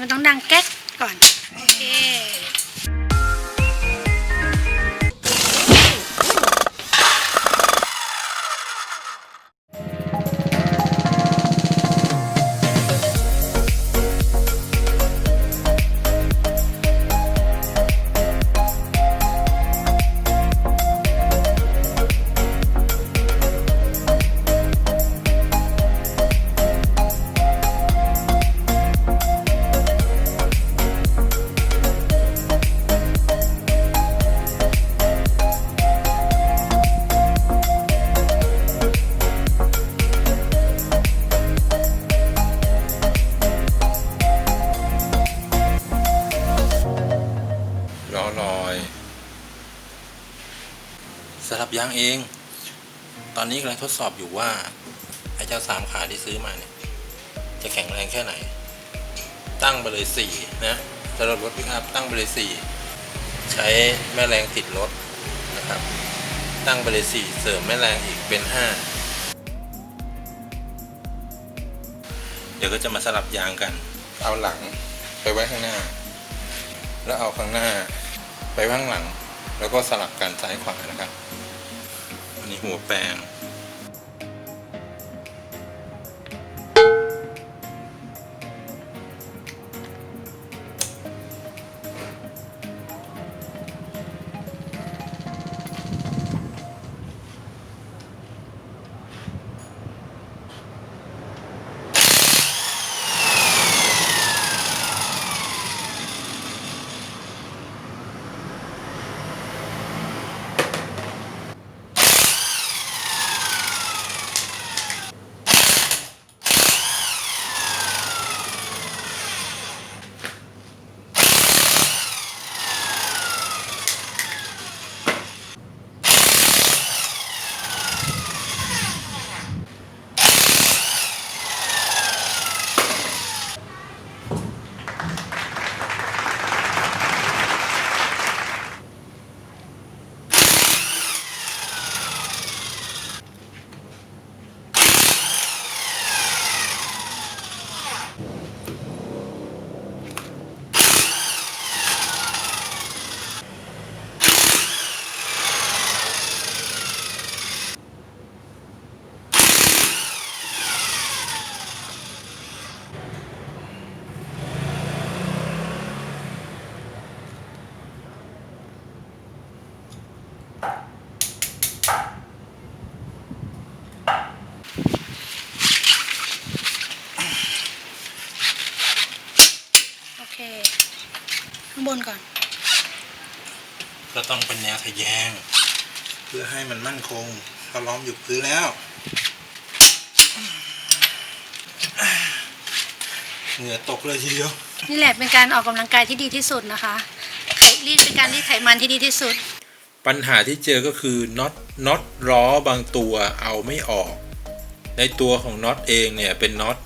มันต้องดังแก๊กก่อน โอเค สลับยางเอง ตอนนี้กำลังทดสอบอยู่ว่าไอ้เจ้าสามขาที่ซื้อมาเนี่ย จะแข็งแรงแค่ไหน ตั้งไปเลยสี่นะสำหรับรถพิกอัพตั้งไปเลยสี่ใช้แม่แรงติดรถนะครับ ตั้งไปเลยสี่เสริมแม่แรงอีกเป็นห้าเดี๋ยวก็จะมาสลับยางกัน เอาหลังไปไว้ข้างหน้า แล้วเอาข้างหน้า ไปข้างหลัง แล้วก็สลับกันซ้ายขวานะครับ อันนี้หัวแปลง ข้างบนก่อน ก็ต้องเป็นแนวทะแยง เพื่อให้มันมั่นคงเขาล้อมอยู่พื้นแล้ว เหงื่อตกเลยทีเดียว นี่แหละเป็นการออกกำลังกายที่ดีที่สุดนะคะไขรีดเป็นการรีดไขมันที่ดีที่สุด ปัญหาที่เจอก็คือน็อตน็อตล้อบางตัวเอาไม่ออก ในตัวของน็อตเองเนี่ยเป็นน็อต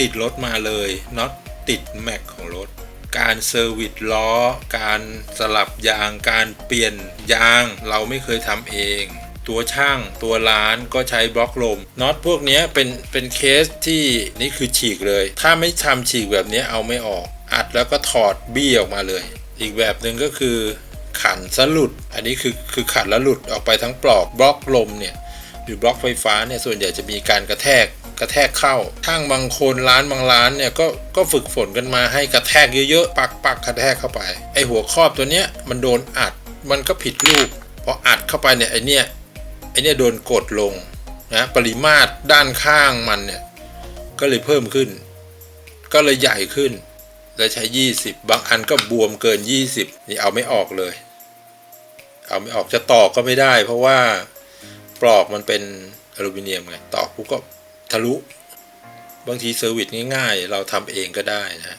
ติดรถมาเลยน็อตติดแม็กของรถ การเซอร์วิสล้อ การสลับยาง การเปลี่ยนยาง เราไม่เคยทำเอง ตัวช่างตัวร้านก็ใช้บล็อกลมน็อตพวกนี้เป็นเป็นเคสที่นี่คือฉีกเลย ถ้าไม่ทำฉีกแบบนี้เอาไม่ออก อัดแล้วก็ถอดบี้ออกมาเลย อีกแบบหนึ่งก็คือขันสลุด อันนี้คือคือขันแล้วหลุดออกไปทั้งปลอกบล็อกลมเนี่ยหรือบล็อกไฟฟ้าเนี่ยส่วนใหญ่จะมีการกระแทก กระแทกเข้าช่างบางคนร้านบางร้านเนี่ยก็ก็ฝึกฝนกันมาให้กระแทกเยอะๆ ปักปักกระแทกเข้าไป ไอหัวครอบตัวเนี้ยมันโดนอัดมันก็ผิดรูปพออัดเข้าไปเนี่ยไอเนี้ยไอเนี้ยโดนกดลงนะปริมาตรด้านข้างมันเนี่ยก็เลยเพิ่มขึ้น ก็เลยใหญ่ขึ้น แล้ใช้ 20 บางอันก็บวมเกิน 20 นี่เอาไม่ออกเลย เอาไม่ออกจะตอกก็ไม่ได้ เพราะว่าปลอกมันเป็นอลูมิเนียมไงตอกปุ๊บก็ ทะลุ บางทีเซอร์วิสง่ายๆเราทำเองก็ได้นะ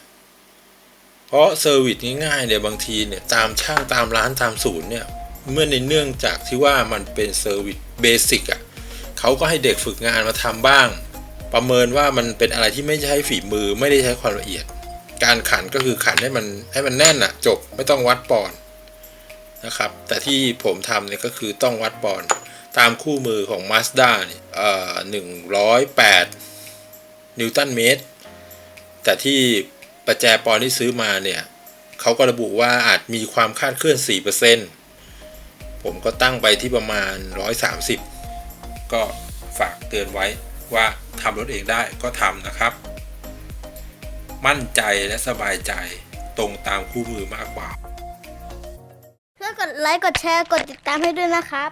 เพราะเซอร์วิสง่ายๆเนี่ยบางทีเนี่ยตามช่างตามร้านตามศูนย์เนี่ยเมื่อในเนื่องจากที่ว่ามันเป็นเซอร์วิสเบสิกอะเขาก็ให้เด็กฝึกงานมาทำบ้าง ประเมินว่ามันเป็นอะไรที่ไม่ใช้ฝีมือไม่ได้ใช้ความละเอียด การขันก็คือขันให้มันให้มันแน่นอะจบไม่ต้องวัดปอนนะครับ แต่ที่ผมทำเนี่ยก็คือต้องวัดปอน ตามคู่มือของ Mazda เนี่ยเอ่อหนึ่งร้อยแปดนิวตันเมตร แต่ที่ประแจปอนที่ซื้อมาเนี่ยเขาก็ระบุว่าอาจมีความคาดเคลื่อน 4%ผมก็ตั้งไปที่ประมาณ 130 ก็ฝากเตือนไว้ว่าทำรถเองได้ก็ทำนะครับ มั่นใจและสบายใจตรงตามคู่มือมากกว่าช่วยกดไลค์ กดแชร์ กดติดตามให้ด้วยนะครับ